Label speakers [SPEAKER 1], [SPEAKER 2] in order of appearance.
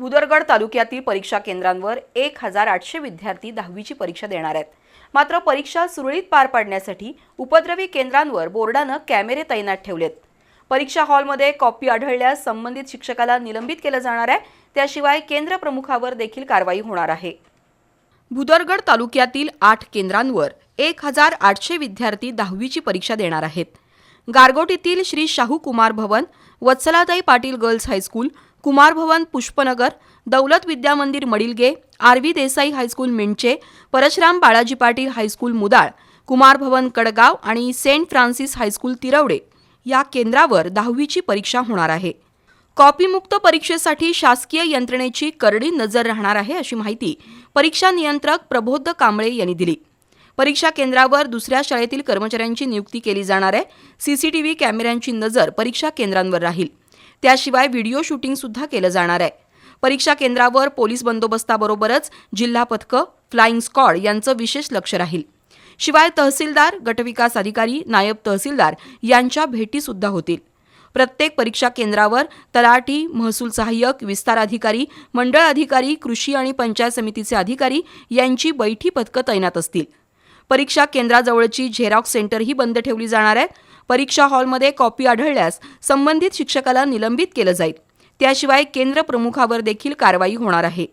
[SPEAKER 1] भुदरगड तालुक्यातील परीक्षा केंद्रांवर एक हजार आठशे विद्यार्थी दहावीची परीक्षा देणार आहेत. मात्र परीक्षा सुरळीत पार पाडण्यासाठी उपद्रवी केंद्रांवर बोर्डानं कॅमेरे तैनात ठेवलेत. परीक्षा हॉलमध्ये कॉपी आढळल्यास संबंधित शिक्षकाला निलंबित केलं जाणार आहे. त्याशिवाय केंद्र प्रमुखावर देखील कारवाई होणार आहे. भुदरगड तालुक्यातील आठ केंद्रांवर एक हजार आठशे विद्यार्थी दहावीची परीक्षा देणार आहेत. गारगोटीतील Shri Shahu Kumar Bhavan Vatsalatai Patil girls high school Kumar Bhavan Pushpanagar Daulat Vidyamandir Madilge R V Desai high school Minche Parshuram Balaji Patil high school Mudal Kumar Bhavan Kadgaon आणि सेंट फ्रान्सिस हायस्कूल तिरवडे या केंद्रावर दहावीची परीक्षा होणार आहे. कॉपीमुक्त परीक्षेसाठी शासकीय यंत्रणेची करडी नजर राहणार आहे अशी माहिती परीक्षा नियंत्रक प्रबोध कांबळे यांनी दिली. परीक्षा केंद्रावर दुसऱ्या शाळेतील कर्मचाऱ्यांची नियुक्ती केली जाणार आहे. सीसीटीव्ही कॅमेऱ्यांची नजर परीक्षा केंद्रांवर राहील. त्याशिवाय व्हिडिओ शूटिंग सुद्धा केलं जाणार आहे. परीक्षा केंद्रावर पोलीस बंदोबस्ताबरोबरच जिल्हा पथकं फ्लाईंग स्कॉड यांचं विशेष लक्ष राहील. शिवाय तहसीलदार गटविकास अधिकारी नायब तहसीलदार यांच्या भेटीसुद्धा होतील. प्रत्येक परीक्षा केंद्रावर तलाठी महसूल सहाय्यक विस्तार अधिकारी मंडळ अधिकारी कृषी आणि पंचायत समितीचे अधिकारी यांची बैठी पथकं तैनात असतील. परीक्षा केंद्राजवळची झेरॉक्स सेंटरही बंद ठेवली जाणार आहेत परीक्षा हॉलमध्ये कॉपी आढळल्यास संबंधित शिक्षकाला निलंबित केलं जाईल. त्याशिवाय केंद्र प्रमुखावर देखील कारवाई होणार आहे.